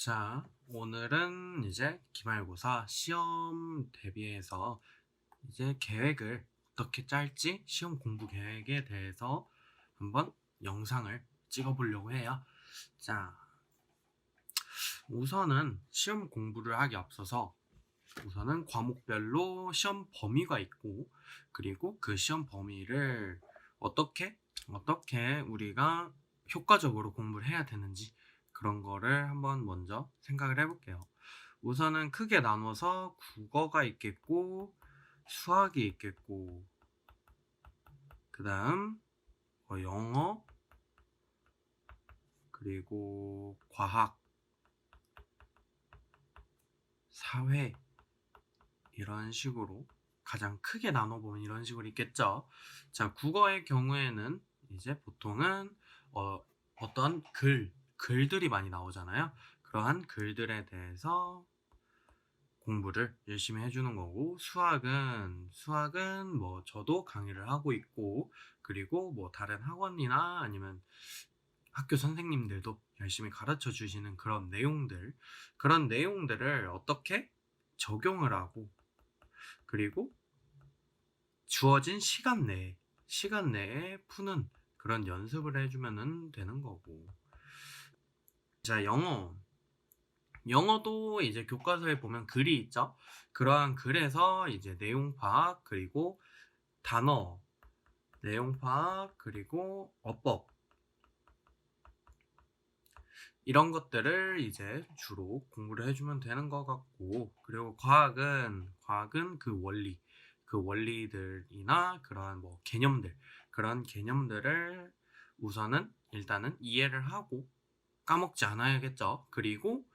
자, 오늘은 이제 기말고사 시험 대비해서 이제 계획을 어떻게 짤지 시험 공부 계획에 대해서 한번 영상을 찍어 보려고 해요. 자, 우선은 시험 공부를 하기 앞서서 우선은 과목별로 시험 범위가 있고 그리고 그 시험 범위를 어떻게 어떻게 우리가 효과적으로 공부를 해야 되는지 그런 거를 한번 먼저 생각을 해볼게요. 우선은 크게 나눠서 국어가 있겠고 수학이 있겠고 그 다음 영어 그리고 과학 사회 이런 식으로 가장 크게 나눠보면 이런 식으로 있겠죠. 자, 국어의 경우에는 이제 보통은 어, 어떤 글, 글들이 많이 나오잖아요. 그러한 글들에 대해서 공부를 열심히 해주는 거고, 수학은, 수학은 뭐 저도 강의를 하고 있고, 그리고 뭐 다른 학원이나 아니면 학교 선생님들도 열심히 가르쳐 주시는 그런 내용들, 그런 내용들을 어떻게 적용을 하고, 그리고 주어진 시간 내에, 시간 내에 푸는 그런 연습을 해주면 되는 거고. 자, 영어. 영어도 이제 교과서에 보면 글이 있죠? 그러한 글에서 이제 내용 파악, 그리고 단어, 내용 파악, 그리고 어법. 이런 것들을 이제 주로 공부를 해주면 되는 것 같고, 그리고 과학은, 과학은 그 원리, 그 원리들이나 그러한 뭐 개념들, 그런 개념들을 우선은 일단은 이해를 하고 까먹지 않아야겠죠. 그리고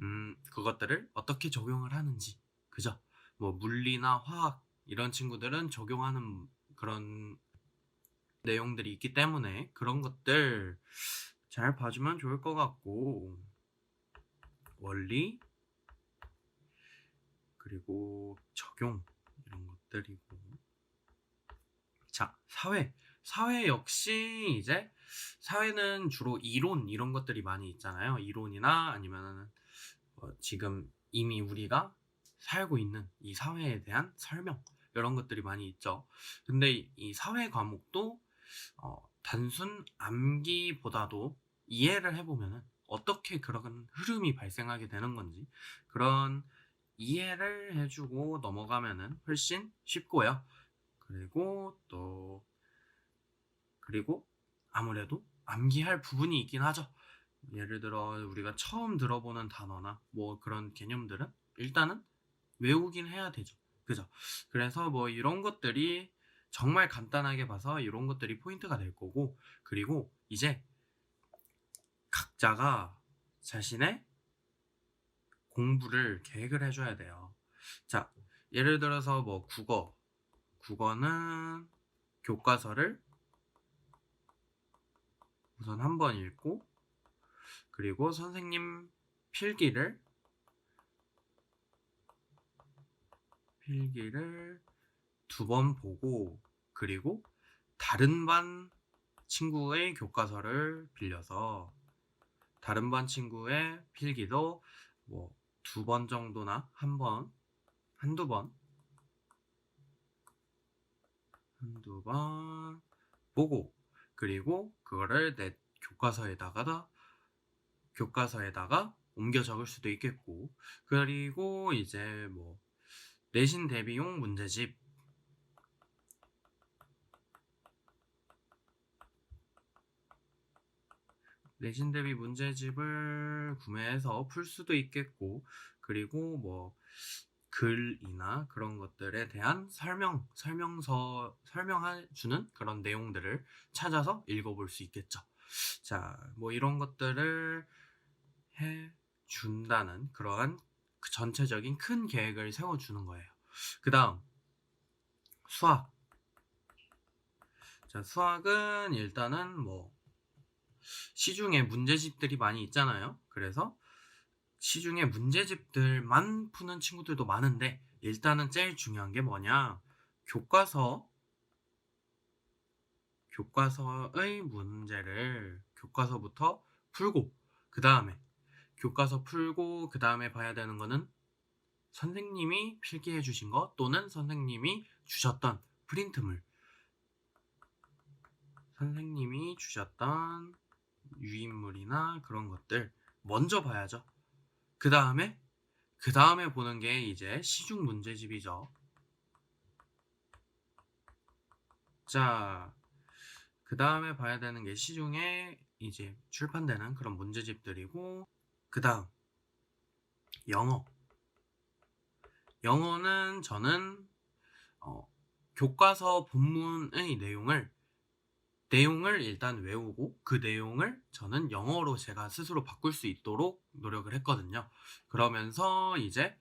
음, 그것들을 어떻게 적용을 하는지, 그죠? 뭐 물리나 화학 이런 친구들은 적용하는 그런 내용들이 있기 때문에 그런 것들 잘 봐주면 좋을 것 같고 원리 그리고 적용 이런 것들이고 자 사회 사회 역시 이제 사회는 주로 이론 이런 것들이 많이 있잖아요 이론이나 아니면 어, 지금 이미 우리가 살고 있는 이 사회에 대한 설명 이런 것들이 많이 있죠 근데 이, 이 사회 과목도 어, 단순 암기보다도 이해를 해보면은 어떻게 그런 흐름이 발생하게 되는 건지 그런 이해를 해주고 넘어가면은 훨씬 쉽고요. 그리고 또 그리고 아무래도 암기할 부분이 있긴 하죠. 예를 들어 우리가 처음 들어보는 단어나 뭐 그런 개념들은 일단은 외우긴 해야 되죠. 그죠? 그래서 뭐 이런 것들이 정말 간단하게 봐서 이런 것들이 포인트가 될 거고 그리고 이제 각자가 자신의 공부를 계획을 해줘야 돼요. 자, 예를 들어서 뭐 국어. 국어는 교과서를 우선 한 번 읽고, 그리고 선생님 필기를, 필기를 두 번 보고, 그리고 다른 반 친구의 교과서를 빌려서 다른 반 친구의 필기도 뭐 두 번 정도나 한 번, 한두 번, 한두 번 보고 그리고 그거를 내 교과서에다가 교과서에다가 옮겨 적을 수도 있겠고. 그리고 이제 뭐 내신 대비용 문제집. 내신 대비 문제집을 구매해서 풀 수도 있겠고, 그리고 뭐, 글이나 그런 것들에 대한 설명, 설명서, 설명해주는 그런 내용들을 찾아서 읽어볼 수 있겠죠. 자, 뭐 이런 것들을 해 준다는 그러한 그 전체적인 큰 계획을 세워주는 거예요. 그 다음, 수학. 자, 수학은 일단은 뭐, 시중에 문제집들이 많이 있잖아요. 그래서 시중에 문제집들만 푸는 친구들도 많은데 일단은 제일 중요한 게 뭐냐? 교과서 교과서의 문제를 교과서부터 풀고 그 다음에 교과서 풀고 그 다음에 봐야 되는 거는 선생님이 필기해 주신 거 또는 선생님이 주셨던 프린트물 선생님이 주셨던 유인물이나 그런 것들 먼저 봐야죠. 그 다음에 그 다음에 보는 게 이제 시중 문제집이죠. 자, 그 다음에 봐야 되는 게 시중에 이제 출판되는 그런 문제집들이고, 그 다음, 영어. 영어는 저는, 어, 교과서 본문의 내용을, 내용을 일단 외우고, 그 내용을 저는 영어로 제가 스스로 바꿀 수 있도록 노력을 했거든요. 그러면서 이제,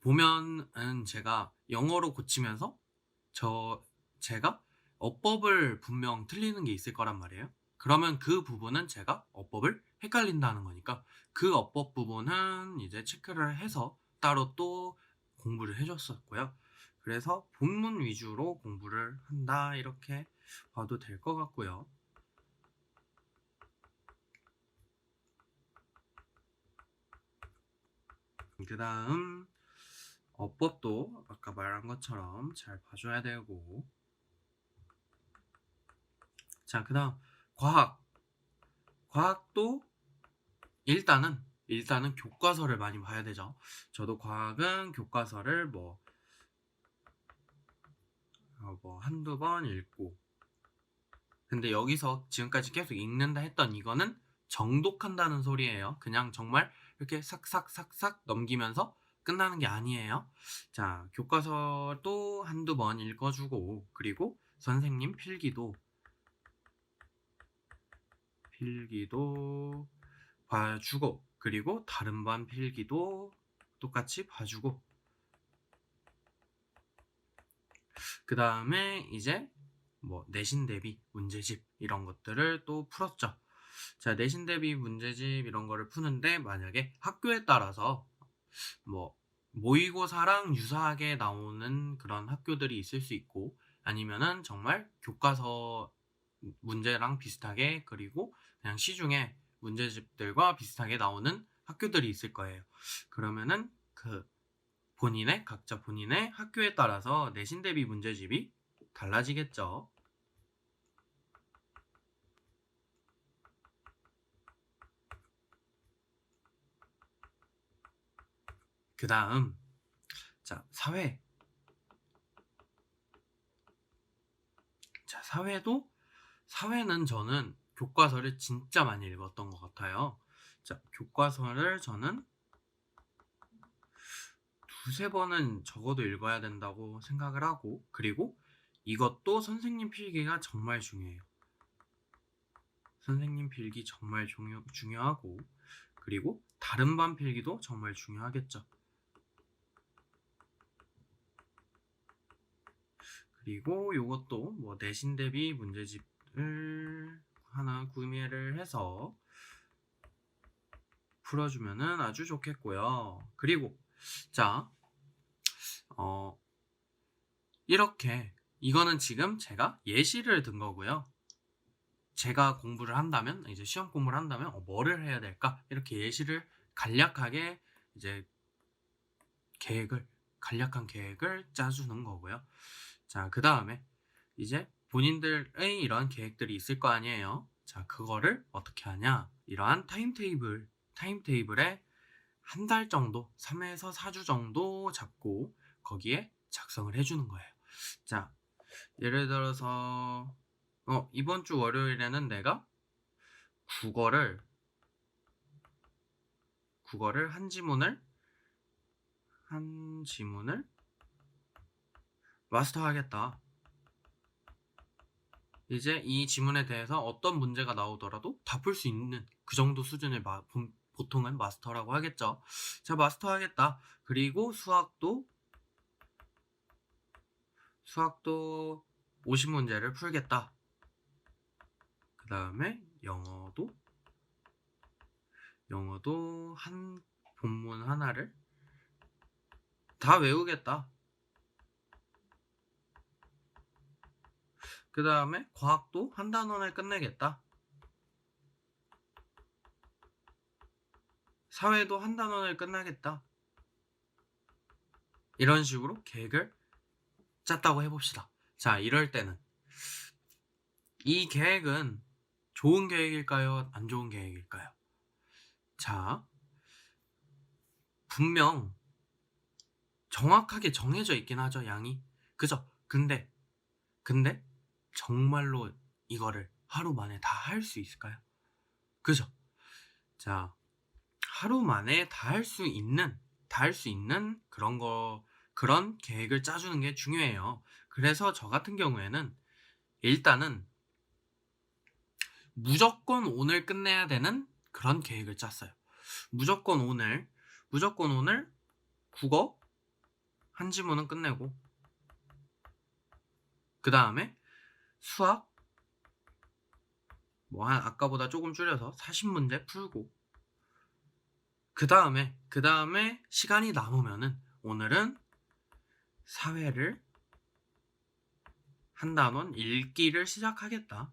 보면은 제가 영어로 고치면서, 저, 제가 어법을 분명 틀리는 게 있을 거란 말이에요. 그러면 그 부분은 제가 어법을 헷갈린다는 거니까 그 어법 부분은 이제 체크를 해서 따로 또 공부를 해줬었고요. 그래서 본문 위주로 공부를 한다 이렇게 봐도 될 것 같고요. 그 다음 어법도 아까 말한 것처럼 잘 봐줘야 되고 자, 그 다음, 과학. 과학도 일단은, 일단은 교과서를 많이 봐야 되죠. 저도 과학은 교과서를 뭐, 어, 뭐, 한두 번 읽고. 근데 여기서 지금까지 계속 읽는다 했던 이거는 정독한다는 소리예요. 그냥 정말 이렇게 삭삭삭삭 넘기면서 끝나는 게 아니에요. 자, 교과서도 한두 번 읽어주고, 그리고 선생님 필기도 필기도 봐주고 그리고 다른 반 필기도 똑같이 봐주고 그 다음에 이제 뭐 내신 대비 문제집 이런 것들을 또 풀었죠. 자 내신 대비 문제집 이런 거를 푸는데 만약에 학교에 따라서 뭐 모의고사랑 유사하게 나오는 그런 학교들이 있을 수 있고 아니면은 정말 교과서 문제랑 비슷하게 그리고 그냥 시중에 문제집들과 비슷하게 나오는 학교들이 있을 거예요. 그러면은 그 본인의 각자 본인의 학교에 따라서 내신 대비 문제집이 달라지겠죠. 그 다음, 자, 사회. 자, 사회도, 사회는 저는 교과서를 진짜 많이 읽었던 것 같아요. 자, 교과서를 저는 두세 번은 적어도 읽어야 된다고 생각을 하고, 그리고 이것도 선생님 필기가 정말 중요해요. 선생님 필기 정말 중요, 중요하고, 그리고 다른 반 필기도 정말 중요하겠죠. 그리고 이것도 뭐 내신 대비 문제집을 하나 구매를 해서 풀어주면은 아주 좋겠고요. 그리고 자, 어, 이렇게 이거는 지금 제가 예시를 든 거고요. 제가 공부를 한다면 이제 시험 공부를 한다면 어, 뭐를 해야 될까 이렇게 예시를 간략하게 이제 계획을 간략한 계획을 짜주는 거고요. 자, 그 다음에 이제 본인들의 이러한 계획들이 있을 거 아니에요. 자, 그거를 어떻게 하냐? 이러한 타임테이블, 타임테이블에 한 달 정도, 3에서 4주 정도 잡고 거기에 작성을 해주는 거예요. 자, 예를 들어서, 어, 이번 주 월요일에는 내가 국어를, 국어를 한 지문을, 한 지문을 마스터하겠다. 이제 이 지문에 대해서 어떤 문제가 나오더라도 다 풀 수 있는 그 정도 수준의 마, 보통은 마스터라고 하겠죠. 자, 마스터 하겠다. 그리고 수학도 수학도 50문제를 풀겠다. 그 다음에 영어도 영어도 한 본문 하나를 다 외우겠다. 그 다음에 과학도 한 단원에 끝내겠다. 사회도 한 단원을 끝나겠다. 이런 식으로 계획을 짰다고 해봅시다. 자, 이럴 때는 이 계획은 좋은 계획일까요? 안 좋은 계획일까요? 자, 분명 정확하게 정해져 있긴 하죠, 양이. 그죠? 근데, 근데 정말로 이거를 하루 만에 다 할 수 있을까요? 그죠? 자, 하루 만에 다 할 수 있는, 다 할 수 있는 그런 거, 그런 계획을 짜주는 게 중요해요. 그래서 저 같은 경우에는 일단은 무조건 오늘 끝내야 되는 그런 계획을 짰어요. 무조건 오늘, 무조건 오늘 국어 한 지문은 끝내고, 그 다음에 수학 뭐 한 아까보다 조금 줄여서 40문제 풀고, 그 다음에 그 다음에 시간이 남으면은 오늘은 사회를 한 단원 읽기를 시작하겠다.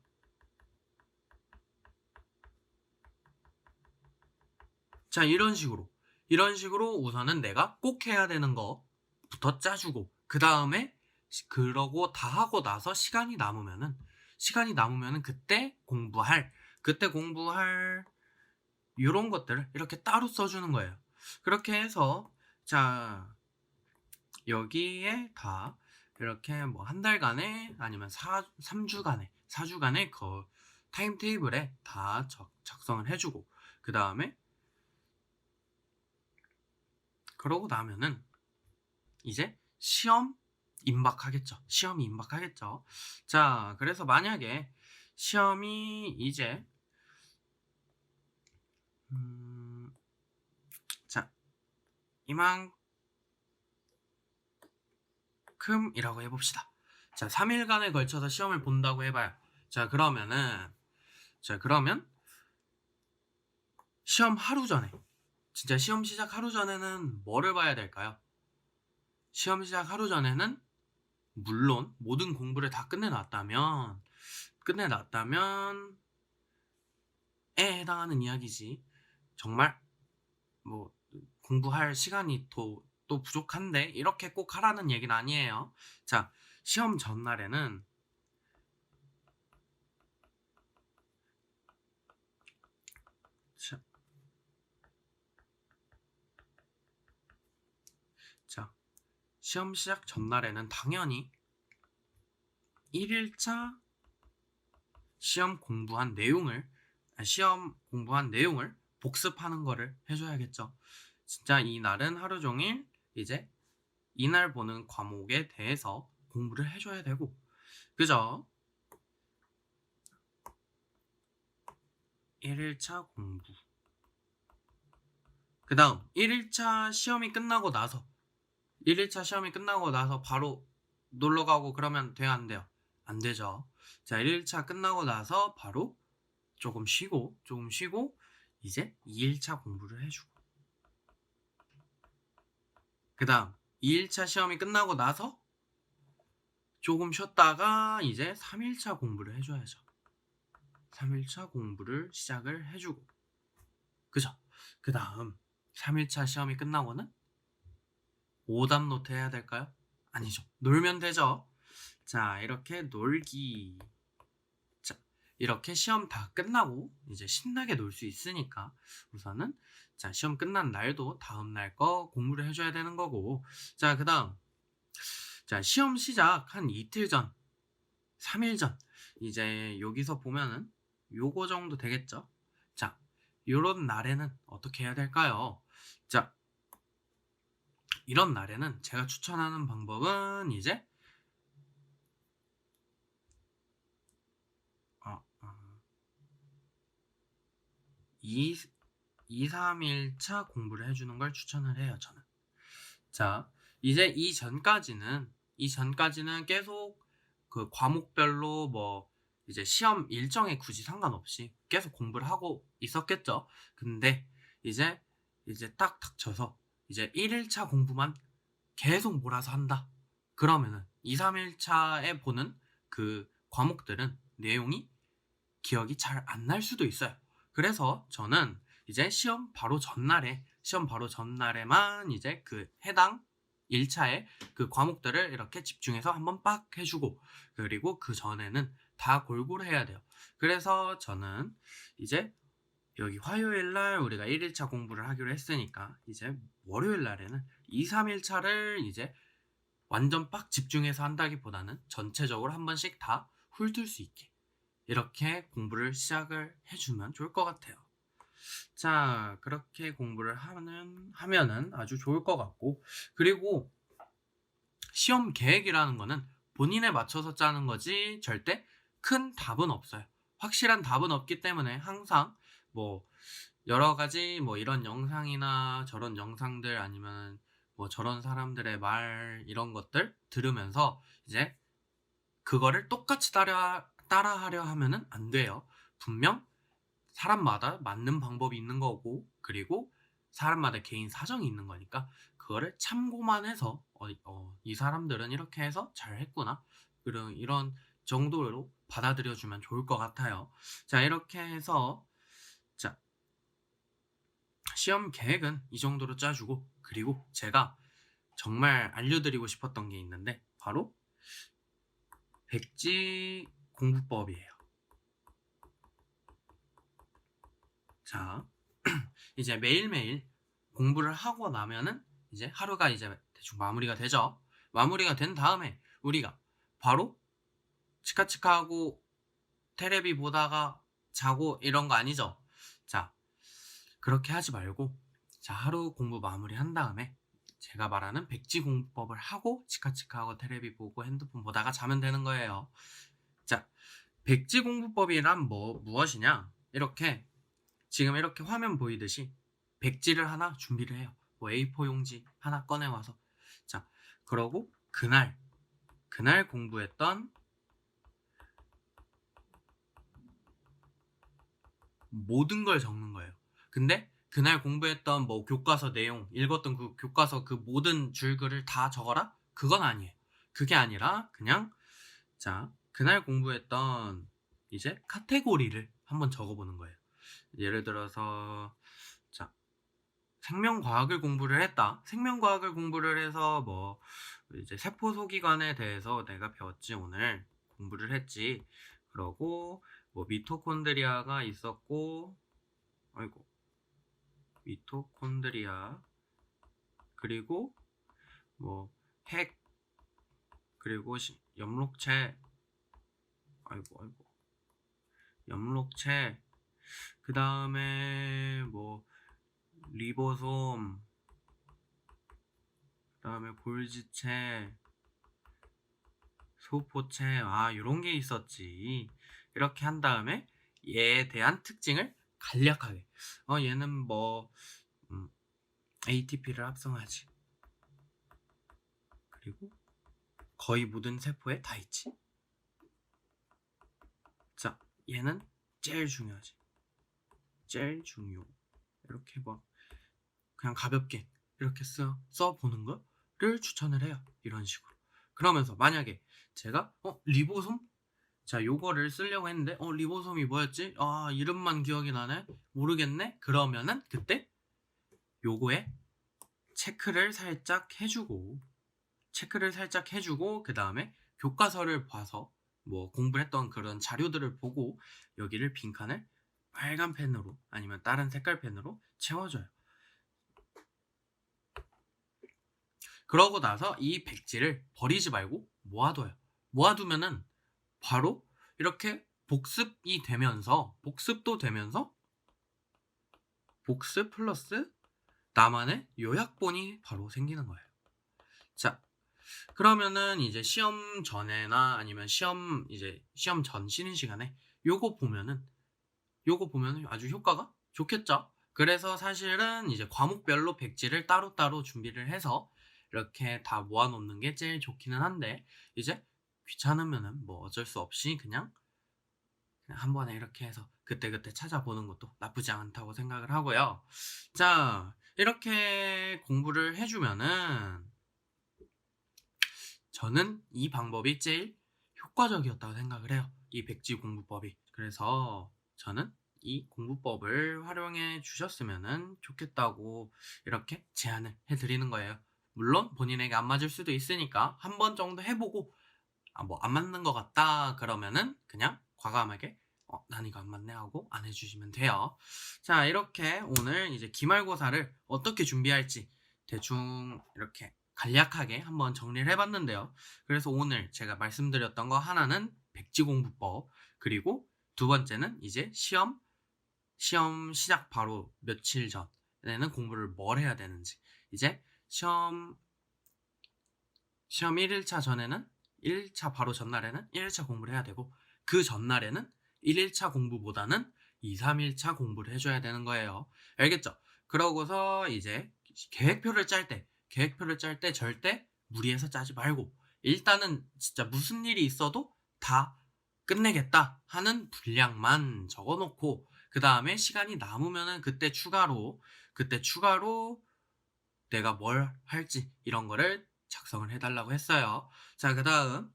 자, 이런 식으로. 이런 식으로 우선은 내가 꼭 해야 되는 거부터 짜주고, 그 다음에, 그러고 다 하고 나서 시간이 남으면은, 시간이 남으면은 그때 공부할, 그때 공부할, 요런 것들을 이렇게 따로 써주는 거예요. 그렇게 해서, 자, 여기에 다, 이렇게 뭐 한 달간에, 아니면 사, 3주간에, 4주간의 그 타임 테이블에 다 적, 작성을 해주고, 그 다음에, 그러고 나면은 이제 시험 임박하겠죠. 시험이 임박하겠죠. 자, 그래서 만약에 시험이 이제 음, 자 이만 큼이라고 해봅시다. 자, 3일간에 걸쳐서 시험을 본다고 해봐요. 자, 그러면은 자, 그러면 시험 하루 전에 진짜 시험 시작 하루 전에는 뭐를 봐야 될까요? 시험 시작 하루 전에는 물론 모든 공부를 다 끝내놨다면 끝내놨다면 에 해당하는 이야기지. 정말 뭐 공부할 시간이 또, 또 부족한데 이렇게 꼭 하라는 얘기는 아니에요. 자, 시험 전날에는 자, 자, 시험 시작 전날에는 당연히 1일차 시험 공부한 내용을 아, 시험 공부한 내용을 복습하는 거를 해줘야겠죠. 진짜 이 날은 하루 종일 이제 이날 보는 과목에 대해서 공부를 해줘야 되고, 그죠? 1일차 공부. 그 다음, 1일차 시험이 끝나고 나서, 1일차 시험이 끝나고 나서 바로 놀러 가고 그러면 돼요, 안 돼요? 안 되죠. 자, 1일차 끝나고 나서 바로 조금 쉬고, 조금 쉬고, 이제 2일차 공부를 해주고. 그 다음, 2일차 시험이 끝나고 나서 조금 쉬었다가 이제 3일차 공부를 해줘야죠. 3일차 공부를 시작을 해주고. 그죠? 그 다음, 3일차 시험이 끝나고는 오답 노트 해야 될까요? 아니죠. 놀면 되죠. 자, 이렇게 놀기. 자, 이렇게 시험 다 끝나고 이제 신나게 놀 수 있으니까 우선은 자, 시험 끝난 날도 다음 날 거 공부를 해줘야 되는 거고. 자, 그 다음. 자, 시험 시작 한 이틀 전, 3일 전. 이제 여기서 보면은 요거 정도 되겠죠? 자, 요런 날에는 어떻게 해야 될까요? 자, 이런 날에는 제가 추천하는 방법은 이제 어, 어, 2, 2, 3일차 공부를 해주는 걸 추천을 해요, 저는. 자, 이제 이 전까지는, 이 전까지는 계속 그 과목별로 뭐, 이제 시험 일정에 굳이 상관없이 계속 공부를 하고 있었겠죠. 근데 이제, 이제 딱 닥쳐서 이제 1일차 공부만 계속 몰아서 한다. 그러면은 2, 3일차에 보는 그 과목들은 내용이 기억이 잘 안 날 수도 있어요. 그래서 저는 이제 시험 바로 전날에 시험 바로 전날에만 이제 그 해당 1차에 그 과목들을 이렇게 집중해서 한번 빡 해주고 그리고 그 전에는 다 골고루 해야 돼요. 그래서 저는 이제 여기 화요일 날 우리가 1일차 공부를 하기로 했으니까 이제 월요일 날에는 2, 3일차를 이제 완전 빡 집중해서 한다기보다는 전체적으로 한 번씩 다 훑을 수 있게 이렇게 공부를 시작을 해주면 좋을 것 같아요. 자, 그렇게 공부를 하는, 하면은 아주 좋을 것 같고, 그리고 시험 계획이라는 거는 본인에 맞춰서 짜는 거지 절대 큰 답은 없어요. 확실한 답은 없기 때문에 항상 뭐 여러 가지 뭐 이런 영상이나 저런 영상들 아니면 뭐 저런 사람들의 말 이런 것들 들으면서 이제 그거를 똑같이 따라 따라하려 하면은 안 돼요. 분명 사람마다 맞는 방법이 있는 거고 그리고 사람마다 개인 사정이 있는 거니까 그거를 참고만 해서 어, 어, 이 사람들은 이렇게 해서 잘 했구나 그런 이런 정도로 받아들여 주면 좋을 것 같아요. 자 이렇게 해서 자 시험 계획은 이 정도로 짜주고 그리고 제가 정말 알려드리고 싶었던 게 있는데 바로 백지 공부법이에요. 자, 이제 매일매일 공부를 하고 나면은 이제 하루가 이제 대충 마무리가 되죠. 마무리가 된 다음에 우리가 바로 치카치카하고 테레비 보다가 자고 이런 거 아니죠? 자, 그렇게 하지 말고 자, 하루 공부 마무리 한 다음에 제가 말하는 백지 공부법을 하고 치카치카하고 테레비 보고 핸드폰 보다가 자면 되는 거예요. 자, 백지 공부법이란 뭐 무엇이냐? 이렇게 지금 이렇게 화면 보이듯이 백지를 하나 준비를 해요. 뭐 A4 용지 하나 꺼내 와서 자, 그러고 그날 그날 공부했던 모든 걸 적는 거예요. 근데 그날 공부했던 뭐 교과서 내용, 읽었던 그 교과서 그 모든 줄글을 다 적어라? 그건 아니에요. 그게 아니라 그냥 자, 그날 공부했던 이제 카테고리를 한번 적어보는 거예요. 예를 들어서 자, 생명과학을 공부를 했다. 생명과학을 공부를 해서 뭐 이제 세포 소기관에 대해서 내가 배웠지 오늘 공부를 했지. 그러고 뭐 미토콘드리아가 있었고 아이고 미토콘드리아 그리고 뭐 핵 그리고 시- 엽록체 아이고 아이고 엽록체 그 다음에 뭐 리보솜 그 다음에 골지체 소포체 아 요런 게 있었지. 이렇게 한 다음에 얘에 대한 특징을 간략하게. 어 얘는 뭐 음, ATP를 합성하지. 그리고 거의 모든 세포에 다 있지. 자 얘는 제일 중요하지 제일 중요. 이렇게 막 그냥 가볍게 이렇게 써, 써보는 거를 추천을 해요. 이런 식으로. 그러면서 만약에 제가 어 리보솜? 자 요거를 쓰려고 했는데 어 리보솜이 뭐였지? 아 이름만 기억이 나네? 모르겠네? 그러면은 그때 요거에 체크를 살짝 해주고 체크를 살짝 해주고 그 다음에 교과서를 봐서 뭐 공부를 했던 그런 자료들을 보고 여기를 빈칸을 빨간 펜으로 아니면 다른 색깔 펜으로 채워줘요. 그러고 나서 이 백지를 버리지 말고 모아둬요. 모아두면은 바로 이렇게 복습이 되면서 복습도 되면서 복습 플러스 나만의 요약본이 바로 생기는 거예요. 자, 그러면은 이제 시험 전에나 아니면 시험 이제 시험 전 쉬는 시간에 요거 보면은 요거 보면은 아주 효과가 좋겠죠. 그래서 사실은 이제 과목별로 백지를 따로따로 준비를 해서 이렇게 다 모아놓는 게 제일 좋기는 한데 이제 귀찮으면은 뭐 어쩔 수 없이 그냥 그냥 한 번에 이렇게 해서 그때그때 찾아보는 것도 나쁘지 않다고 생각을 하고요. 자, 이렇게 공부를 해주면은 저는 이 방법이 제일 효과적이었다고 생각을 해요. 이 백지 공부법이. 그래서 저는 이 공부법을 활용해 주셨으면 좋겠다고 이렇게 제안을 해드리는 거예요. 물론 본인에게 안 맞을 수도 있으니까 한 번 정도 해보고 아, 뭐 안 맞는 것 같다 그러면은 그냥 과감하게 어, 난 이거 안 맞네 하고 안 해주시면 돼요. 자 이렇게 오늘 이제 기말고사를 어떻게 준비할지 대충 이렇게 간략하게 한번 정리를 해봤는데요. 그래서 오늘 제가 말씀드렸던 거 하나는 백지공부법 그리고 두 번째는 이제 시험 시험 시작 바로 며칠 전에는 공부를 뭘 해야 되는지 이제 시험 시험 1일차 전에는 1일차 바로 전날에는 1일차 공부를 해야 되고 그 전날에는 1일차 공부보다는 2, 3일차 공부를 해줘야 되는 거예요. 알겠죠? 그러고서 이제 계획표를 짤 때, 계획표를 짤 때 절대 무리해서 짜지 말고 일단은 진짜 무슨 일이 있어도 다 끝내겠다 하는 분량만 적어놓고 그 다음에 시간이 남으면은 그때 추가로 그때 추가로 내가 뭘 할지 이런 거를 작성을 해달라고 했어요. 자, 그 다음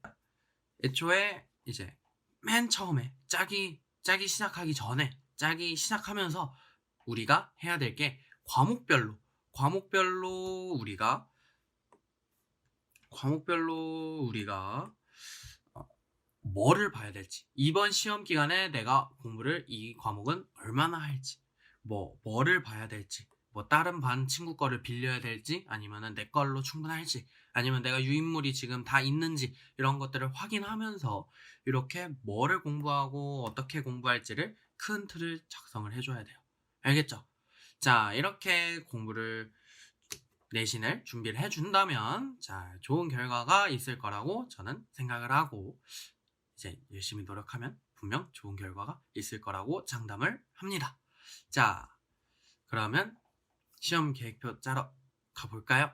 애초에 이제 맨 처음에 짜기 짜기 시작하기 전에 짜기 시작하면서 우리가 해야 될 게 과목별로 과목별로 우리가 과목별로 우리가 어, 뭐를 봐야 될지 이번 시험 기간에 내가 공부를 이 과목은 얼마나 할지 뭐 뭐를 봐야 될지 뭐 다른 반 친구 거를 빌려야 될지 아니면은 내 걸로 충분할지 아니면 내가 유인물이 지금 다 있는지 이런 것들을 확인하면서 이렇게 뭐를 공부하고 어떻게 공부할지를 큰 틀을 작성을 해줘야 돼요. 알겠죠? 자, 이렇게 공부를 내신을 준비를 해준다면 자, 좋은 결과가 있을 거라고 저는 생각을 하고 이제 열심히 노력하면 분명 좋은 결과가 있을 거라고 장담을 합니다. 자, 그러면 시험 계획표 짜러 가볼까요?